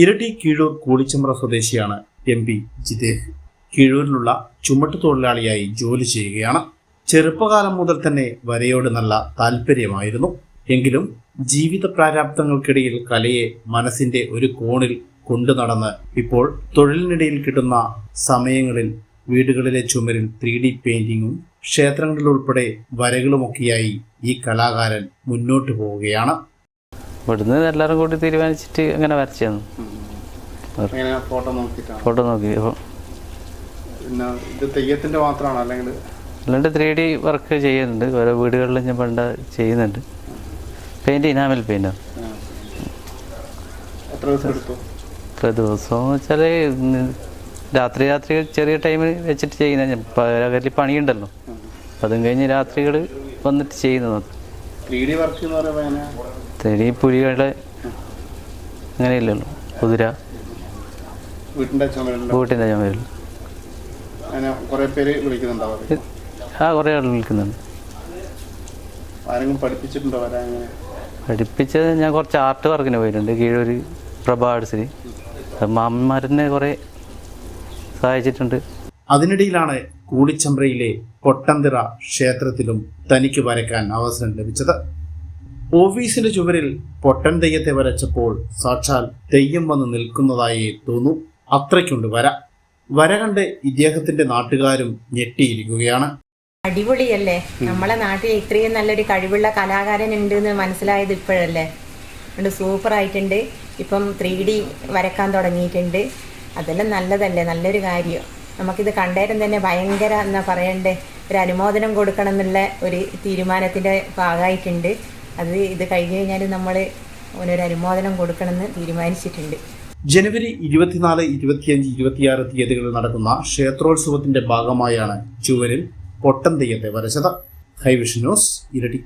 ഇരട്ടി കീഴൂർ കൂളിച്ചമ്പ്ര സ്വദേശിയാണ് M P Jithesh. കീഴൂരിലുള്ള ചുമട്ടു തൊഴിലാളിയായി ജോലി ചെയ്യുകയാണ്. ചെറുപ്പകാലം മുതൽ തന്നെ വരയോട് നല്ല താല്പര്യമായിരുന്നു. എങ്കിലും ജീവിത പ്രാരാബ്ദങ്ങൾക്കിടയിൽ കലയെ മനസ്സിന്റെ ഒരു കോണിൽ കൊണ്ടു നടന്ന് ഇപ്പോൾ തൊഴിലിനിടയിൽ കിട്ടുന്ന സമയങ്ങളിൽ വീടുകളിലെ ചുമരിൽ ത്രീ ഡി പെയിന്റിങ്ങും ക്ഷേത്രങ്ങളിലുൾപ്പെടെ വരകളുമൊക്കെയായി ഈ കലാകാരൻ മുന്നോട്ട് പോവുകയാണ്. ഇവിടുന്ന് എല്ലാവരും കൂടി തീരുമാനിച്ചിട്ട് അങ്ങനെ വരച്ചു ഫോട്ടോ നോക്കി. അല്ലാണ്ട് ത്രീ ഡി വർക്ക് ചെയ്യുന്നുണ്ട്. ഓരോ വീടുകളിലും ഞാൻ പണ്ട ചെയ്യുന്നുണ്ട്. പെയിന്റ് ഇനാമൽ പെയിന്റ് എത്ര ദിവസം വെച്ചാൽ വെച്ചാൽ രാത്രി രാത്രി ചെറിയ ടൈമിൽ വെച്ചിട്ട് ചെയ്യുന്ന പകലി പണിയുണ്ടല്ലോ. അതും കഴിഞ്ഞ് രാത്രികൾ വന്നിട്ട് ചെയ്യുന്നത്. ത്രീ ഡി പുലികളെ അങ്ങനെയില്ലല്ലോ. കുതിര. വീട്ടിന്റെ ചുമരിൽ. അങ്ങനെ കുറെ പേര് വിളിക്കുന്നുണ്ടാവും ആ കുറേ ആൾ വിളിക്കുന്നുണ്ട്. ആരെങ്കിലും പഠിപ്പിച്ചിട്ടുണ്ടോ വരാൻ അങ്ങനെ? പഠിപ്പിച്ചത് ഞാൻ കുറച്ച് ആർട്ട് വർക്കിന് പോയിട്ടുണ്ട്. കീഴൊരു പ്രഭ ആർട്സിന് മാമ്മന്മാരെന്നെ കുറേ സഹായിച്ചിട്ടുണ്ട്. അതിനിടയിലാണ് കൂടിച്ചമ്പ്രയിലെ പൊട്ടന്തിറ ക്ഷേത്രത്തിലും തനിക്ക് വരയ്ക്കാൻ അവസരം ലഭിച്ചത്. ഓഫീസിന്റെ ചുവരിൽ പൊട്ടൻ തെയ്യത്തെ വരച്ചപ്പോൾ സാക്ഷാൽ തെയ്യം വന്ന് നിൽക്കുന്നതായി തോന്നു. അത്രയ്ക്കുണ്ട്. വര. വര കണ്ട് ഇദ്ദേഹത്തിന്റെ നാട്ടുകാരും ഞെട്ടിയിരിക്കുകയാണ്. അടിപൊളിയല്ലേ? നമ്മളെ നാട്ടിൽ ഇത്രയും നല്ലൊരു കഴിവുള്ള കലാകാരൻ ഉണ്ട് എന്ന് മനസ്സിലായത് ഇപ്പോഴല്ലേ? അതുകൊണ്ട് സൂപ്പർ ആയിട്ടുണ്ട് ഇപ്പം ത്രീ ഡി വരക്കാൻ തുടങ്ങിയിട്ടുണ്ട്. അതെല്ലാം നല്ലതല്ലേ? നല്ലൊരു കാര്യം. നമുക്കിത് കണ്ടേരം തന്നെ ഭയങ്കര എന്നാ പറയണ്ടേ ഒരു അനുമോദനം കൊടുക്കണം എന്നുള്ള ഒരു തീരുമാനത്തിന്റെ ഭാഗമായിട്ടുണ്ട്. അത് ഇത് കഴിഞ്ഞ് കഴിഞ്ഞാൽ നമ്മൾ അവനൊരു അനുമോദനം കൊടുക്കണമെന്ന് തീരുമാനിച്ചിട്ടുണ്ട്. ജനുവരി ഇരുപത്തിനാല് ഇരുപത്തിയഞ്ച് ഇരുപത്തിയാറ് തീയതികളിൽ നടക്കുന്ന ക്ഷേത്രോത്സവത്തിന്റെ ഭാഗമായാണ് ചുവരിൽ പൊട്ടൻ തെയ്യത്തെ വരച്ചത്. ഹൈവിഷ് ന്യൂസ് ഇരട്ടി.